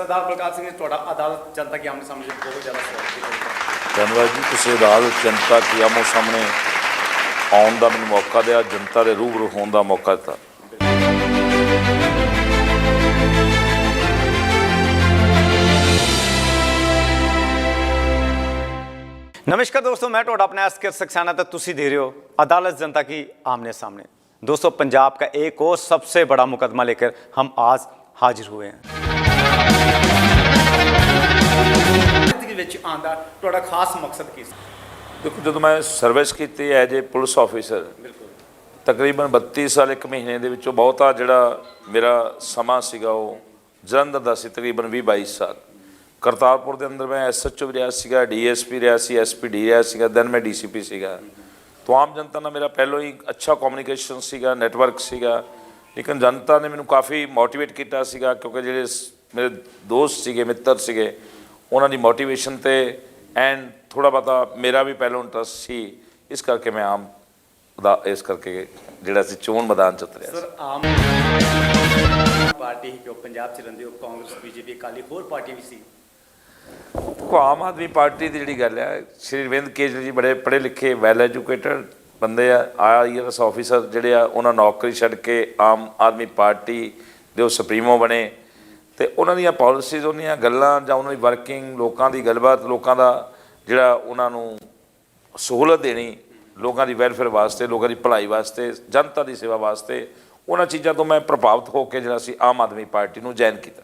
ਸਰਦਾਰ ਬਲਕਾਰ ਸਿੰਘ ਜੀ ਤੁਹਾਡਾ ਅਦਾਲਤ ਜਨਤਾ ਕੀ ਆਮਨੇ ਸਾਹਮਣੇ ਬਹੁਤ ਜ਼ਿਆਦਾ ਸਵਾਲ ਕੀਤਾ ਧੰਨਵਾਦ ਜੀ ਤੁਸੀਂ ਅਦਾਲਤ ਜਨਤਾ ਕੀ ਆਮੋ ਸਾਹਮਣੇ ਆਉਣ ਦਾ ਮੈਨੂੰ ਮੌਕਾ ਦਿਆ ਜਨਤਾ ਦੇ ਰੂਬਰੂ ਹੋਣ ਦਾ ਮੌਕਾ ਦਿੱਤਾ ਨਮਸਕਾਰ ਦੋਸਤੋ ਮੈਂ ਤੁਹਾਡਾ अपना एसके सक्सेना तो तुसी दे रहे हो अदालत जनता की आमने सामने दोस्तों पंजाब का एक और सबसे बड़ा मुकदमा लेकर हम आज हाजिर हुए हैं ਵਿੱਚ ਆਂਦਾ ਤੁਹਾਡਾ ਖਾਸ ਮਕਸਦ ਕੀ ਸੀ? ਦੇਖੋ ਜਦੋਂ ਮੈਂ ਸਰਵਿਸ ਕੀਤੀ ਐਜ ਏ ਪੁਲਿਸ ਆਫੀਸਰ ਤਕਰੀਬਨ 32 ਸਾਲ ਇੱਕ ਮਹੀਨੇ ਦੇ ਵਿੱਚੋਂ ਬਹੁਤਾ ਜਿਹੜਾ ਮੇਰਾ ਸਮਾਂ ਸੀਗਾ ਉਹ ਜਲੰਧਰ ਦਾ ਸੀ ਤਕਰੀਬਨ 20 22 ਸਾਲ। ਕਰਤਾਰਪੁਰ ਦੇ ਅੰਦਰ ਮੈਂ ਐਸਐਚਓ ਵੀ ਰਿਹਾ ਸੀਗਾ ਡੀਐਸਪੀ ਰਿਹਾ ਸੀ ਐਸਪੀਡੀ ਰਿਹਾ ਸੀਗਾ ਦੈਨ ਮੈਂ ਡੀਸੀਪੀ ਸੀਗਾ। ਤੋਂ ਆਮ ਜਨਤਾ ਨਾਲ ਮੇਰਾ ਪਹਿਲੋਂ ਹੀ ਅੱਛਾ ਕਮਿਊਨੀਕੇਸ਼ਨ ਸੀਗਾ ਨੈਟਵਰਕ ਸੀਗਾ ਲੇਕਿਨ ਜਨਤਾ ਨੇ ਮੈਨੂੰ ਕਾਫੀ ਮੋਟੀਵੇਟ ਕੀਤਾ ਸੀਗਾ ਕਿਉਂਕਿ ਜਿਹੜੇ ਮੇਰੇ ਦੋਸਤ ਸੀਗੇ ਮਿੱਤਰ ਸੀਗੇ ਉਹਨਾਂ ਦੀ ਮੋਟੀਵੇਸ਼ਨ ਤੇ ਐਂਡ ਥੋੜਾ ਬਹੁਤਾ ਮੇਰਾ ਵੀ ਪਹਿਲੋਂ ਇੰਟਰਸਟ ਸੀ ਇਸ ਕਰਕੇ ਮੈਂ ਆਮ ਦਾ ਇਸ ਕਰਕੇ ਜਿਹੜਾ ਸੀ ਚੋਣ ਮੈਦਾਨ ਚ ਉਤਰਿਆ। ਸਰ ਆਮ ਪਾਰਟੀ ਹੀ ਕਿਉਂ ਪੰਜਾਬ ਚ ਰਹਿੰਦੇ ਹੋ ਕਾਂਗਰਸ ਬੀਜੇਪੀ ਅਕਾਲੀ ਹੋਰ ਪਾਰਟੀ ਵੀ ਸੀ ਦੇਖੋ ਆਮ ਆਦਮੀ ਪਾਰਟੀ ਦੀ ਜਿਹੜੀ ਗੱਲ ਹੈ ਸ਼੍ਰੀ ਅਰਵਿੰਦ ਕੇਜਰੀ ਜੀ ਬੜੇ ਪੜ੍ਹੇ ਲਿਖੇ ਵੈਲ ਐਜੂਕੇਟਡ ਬੰਦੇ ਆ ਆਈਆਰਐਸ ਆਫੀਸਰ ਜਿਹੜੇ ਆ ਉਹਨਾਂ ਨੌਕਰੀ ਛੱਡ ਕੇ ਆਮ ਆਦਮੀ ਪਾਰਟੀ ਦੇ ਉਹ ਸੁਪਰੀਮੋ ਬਣੇ ਤੇ ਉਹਨਾਂ ਦੀਆਂ ਪਾਲਿਸੀਜ਼ ਉਹਨੀਆਂ ਗੱਲਾਂ ਜਾਂ ਉਹਨਾਂ ਦੀ ਵਰਕਿੰਗ ਲੋਕਾਂ ਦੀ ਗੱਲਬਾਤ, ਲੋਕਾਂ ਦਾ ਜਿਹੜਾ ਉਹਨਾਂ ਨੂੰ ਸਹੂਲਤ ਦੇਣੀ, ਲੋਕਾਂ ਦੀ ਵੈਲਫੇਅਰ ਵਾਸਤੇ, ਲੋਕਾਂ ਦੀ ਭਲਾਈ ਵਾਸਤੇ, ਜਨਤਾ ਦੀ ਸੇਵਾ ਵਾਸਤੇ, ਉਹਨਾਂ ਚੀਜ਼ਾਂ ਤੋਂ ਮੈਂ ਪ੍ਰਭਾਵਿਤ ਹੋ ਕੇ ਜਿਹੜਾ ਸੀ ਆਮ ਆਦਮੀ ਪਾਰਟੀ ਨੂੰ ਜੁਆਇਨ ਕੀਤਾ।